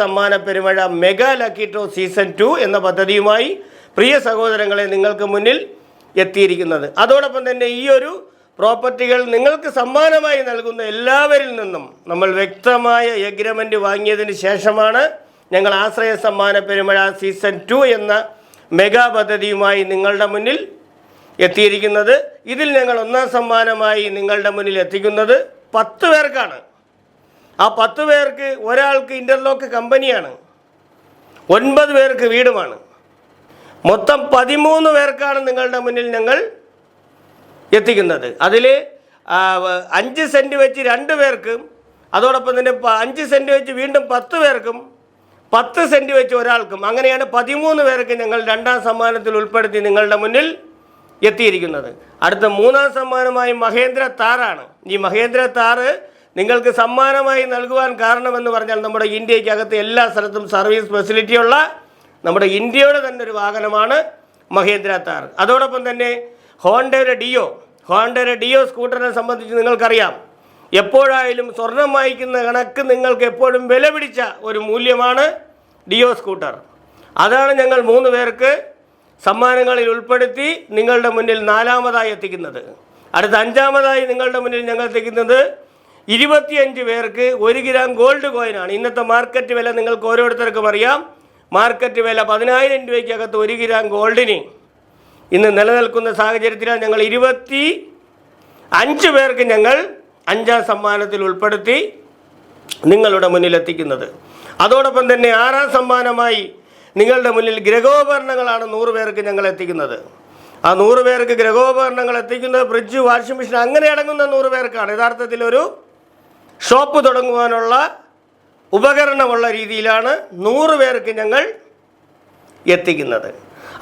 സമ്മാന പെരുമഴ mega lucky draw season two എന്ന പദ്ധതിയുമായി പ്രിയ സഹോദരങ്ങളെ നിങ്ങൾക്ക് മുന്നിൽ എത്തിയിരിക്കുന്നത്. അതോടൊപ്പം തന്നെ ഈ ഒരു പ്രോപ്പർട്ടികൾ നിങ്ങൾക്ക് സമ്മാനമായി നൽകുന്ന എല്ലാവരിൽ നിന്നും നമ്മൾ വ്യക്തമായ എഗ്രിമെന്റ് വാങ്ങിയതിന് ശേഷമാണ് ഞങ്ങൾ ആശ്രയ സമ്മാന പെരുമഴ സീസൺ ടു എന്ന മെഗാ പദ്ധതിയുമായി നിങ്ങളുടെ മുന്നിൽ എത്തിയിരിക്കുന്നത്. ഇതിൽ ഞങ്ങൾ ഒന്നാം സമ്മാനമായി നിങ്ങളുടെ മുന്നിൽ എത്തിക്കുന്നത് പത്ത് പേർക്കാണ്. ആ പത്ത് പേർക്ക് ഒരാൾക്ക് ഇന്റർലോക്ക് കമ്പനിയാണ് ഒൻപത് പേർക്ക് വീടുമാണ്. മൊത്തം പതിമൂന്ന് പേർക്കാണ് നിങ്ങളുടെ മുന്നിൽ ഞങ്ങൾ എത്തിക്കുന്നത്. അതിൽ അഞ്ച് സെന്റ് വെച്ച് രണ്ട് പേർക്കും അതോടൊപ്പം തന്നെ അഞ്ച് സെന്റ് വെച്ച് വീണ്ടും പത്ത് പേർക്കും പത്ത് സെന്റ് വെച്ച് ഒരാൾക്കും അങ്ങനെയാണ് പതിമൂന്ന് പേർക്ക് ഞങ്ങൾ രണ്ടാം സമ്മാനത്തിൽ ഉൾപ്പെടുത്തി നിങ്ങളുടെ മുന്നിൽ എത്തിയിരിക്കുന്നത്. അടുത്ത മൂന്നാം സമ്മാനമായി മഹേന്ദ്ര താറാണ്. ഈ മഹേന്ദ്ര താറ് നിങ്ങൾക്ക് സമ്മാനമായി നൽകുവാൻ കാരണമെന്ന് പറഞ്ഞാൽ നമ്മുടെ ഇന്ത്യക്കകത്ത് എല്ലാ സ്ഥലത്തും സർവീസ് ഫെസിലിറ്റിയുള്ള നമ്മുടെ ഇന്ത്യയുടെ തന്നെ ഒരു വാഹനമാണ് മഹേന്ദ്ര താർ. അതോടൊപ്പം തന്നെ ഹോണ്ടയുടെ ഡിയോ ഹോണ്ടയുടെ ഡിയോ സ്കൂട്ടറിനെ സംബന്ധിച്ച് നിങ്ങൾക്കറിയാം. എപ്പോഴായാലും സ്വർണം വായിക്കുന്ന കണക്ക് നിങ്ങൾക്ക് എപ്പോഴും വില പിടിച്ച ഒരു മൂല്യമാണ് ഡിയോ സ്കൂട്ടർ. അതാണ് ഞങ്ങൾ മൂന്ന് പേർക്ക് സമ്മാനങ്ങളിൽ ഉൾപ്പെടുത്തി നിങ്ങളുടെ മുന്നിൽ നാലാമതായി എത്തിക്കുന്നത്. അടുത്ത അഞ്ചാമതായി നിങ്ങളുടെ മുന്നിൽ ഞങ്ങൾ എത്തിക്കുന്നത് ഇരുപത്തിയഞ്ച് പേർക്ക് ഒരു ഗ്രാം ഗോൾഡ് കോയിനാണ്. ഇന്നത്തെ മാർക്കറ്റ് വില നിങ്ങൾക്ക് ഓരോരുത്തർക്കും അറിയാം. മാർക്കറ്റ് വില പതിനായിരം രൂപയ്ക്കകത്ത് ഒരു ഗ്രാം ഗോൾഡിന്. ഇന്ന് നിലനിൽക്കുന്ന സാഹചര്യത്തിലാണ് ഞങ്ങൾ ഇരുപത്തി അഞ്ച് പേർക്ക് ഞങ്ങൾ അഞ്ചാം സമ്മാനത്തിൽ ഉൾപ്പെടുത്തി നിങ്ങളുടെ മുന്നിൽ എത്തിക്കുന്നത്. അതോടൊപ്പം തന്നെ ആറാം സമ്മാനമായി നിങ്ങളുടെ മുന്നിൽ ഗ്രഹോപകരണങ്ങളാണ് നൂറ് പേർക്ക് ഞങ്ങൾ എത്തിക്കുന്നത്. ആ നൂറ് പേർക്ക് ഗ്രഹോപകരണങ്ങൾ എത്തിക്കുന്നത് ഫ്രിഡ്ജ് വാഷിംഗ് മെഷീൻ അങ്ങനെ അടങ്ങുന്ന നൂറ് പേർക്കാണ്. യഥാർത്ഥത്തിൽ ഒരു ഷോപ്പ് തുടങ്ങുവാനുള്ള ഉപകരണമുള്ള രീതിയിലാണ് നൂറ് പേർക്ക് ഞങ്ങൾ എത്തിക്കുന്നത്.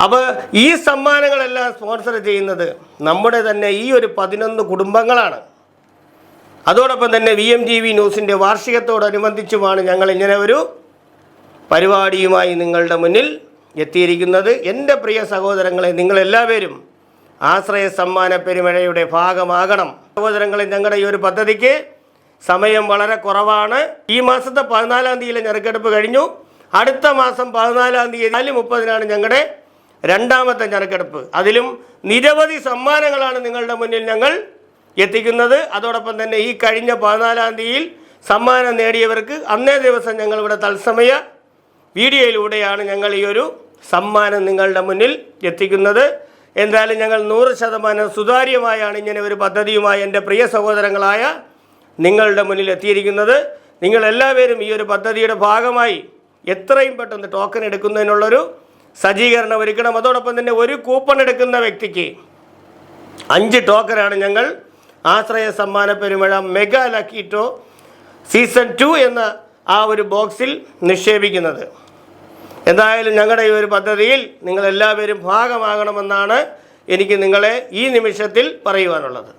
അപ്പോൾ ഈ സമ്മാനങ്ങളെല്ലാം സ്പോൺസർ ചെയ്യുന്നത് നമ്മുടെ തന്നെ ഈ ഒരു പതിനൊന്ന് കുടുംബങ്ങളാണ്. അതോടൊപ്പം തന്നെ വി എം ജി വി ന്യൂസിന്റെ വാർഷികത്തോടനുബന്ധിച്ചുമാണ് ഞങ്ങൾ ഇങ്ങനെ ഒരു പരിപാടിയുമായി നിങ്ങളുടെ മുന്നിൽ എത്തിയിരിക്കുന്നത്. എന്റെ പ്രിയ സഹോദരങ്ങളെ നിങ്ങളെല്ലാവരും ആശ്രയ സമ്മാന പെരുമഴയുടെ ഭാഗമാകണം. സഹോദരങ്ങളെ ഞങ്ങളുടെ ഈ ഒരു പദ്ധതിക്ക് സമയം വളരെ കുറവാണ്. ഈ മാസത്തെ പതിനാലാം തീയതിയിലെ ഞെറുക്കെടുപ്പ് കഴിഞ്ഞു. അടുത്ത മാസം പതിനാലാം തീയതി നാല് മുപ്പതിനാണ് ഞങ്ങളുടെ രണ്ടാമത്തെ ഞെറുക്കെടുപ്പ് അതിലും നിരവധി സമ്മാനങ്ങളാണ് നിങ്ങളുടെ മുന്നിൽ ഞങ്ങൾ എത്തിക്കുന്നത്. അതോടൊപ്പം തന്നെ ഈ കഴിഞ്ഞ പതിനാലാം തീയതിയിൽ സമ്മാനം നേടിയവർക്ക് അന്നേ ദിവസം ഞങ്ങളിവിടെ തത്സമയ വീഡിയോയിലൂടെയാണ് ഞങ്ങൾ ഈ ഒരു സമ്മാനം നിങ്ങളുടെ മുന്നിൽ എത്തിക്കുന്നത്. എന്തായാലും ഞങ്ങൾ നൂറ് ശതമാനം സുതാര്യമായാണ് ഇങ്ങനെ ഒരു പദ്ധതിയുമായി എന്റെ പ്രിയ സഹോദരങ്ങളായ നിങ്ങളുടെ മുന്നിൽ എത്തിയിരിക്കുന്നത് നിങ്ങളെല്ലാവരും ഈ ഒരു പദ്ധതിയുടെ ഭാഗമായി എത്രയും പെട്ടെന്ന് ടോക്കൺ എടുക്കുന്നതിനുള്ളൊരു സജ്ജീകരണം ഒരുക്കണം. അതോടൊപ്പം തന്നെ ഒരു കൂപ്പൺ എടുക്കുന്ന വ്യക്തിക്ക് അഞ്ച് ടോക്കനാണ് ഞങ്ങൾ ആശ്രയ സമ്മാന പെരുമഴ mega lucky draw season two എന്ന ആ ഒരു ബോക്സിൽ നിക്ഷേപിക്കുന്നത്. എന്തായാലും ഞങ്ങളുടെ ഈ ഒരു പദ്ധതിയിൽ നിങ്ങളെല്ലാവരും ഭാഗമാകണമെന്നാണ് എനിക്ക് നിങ്ങളെ ഈ നിമിഷത്തിൽ പറയുവാനുള്ളത്.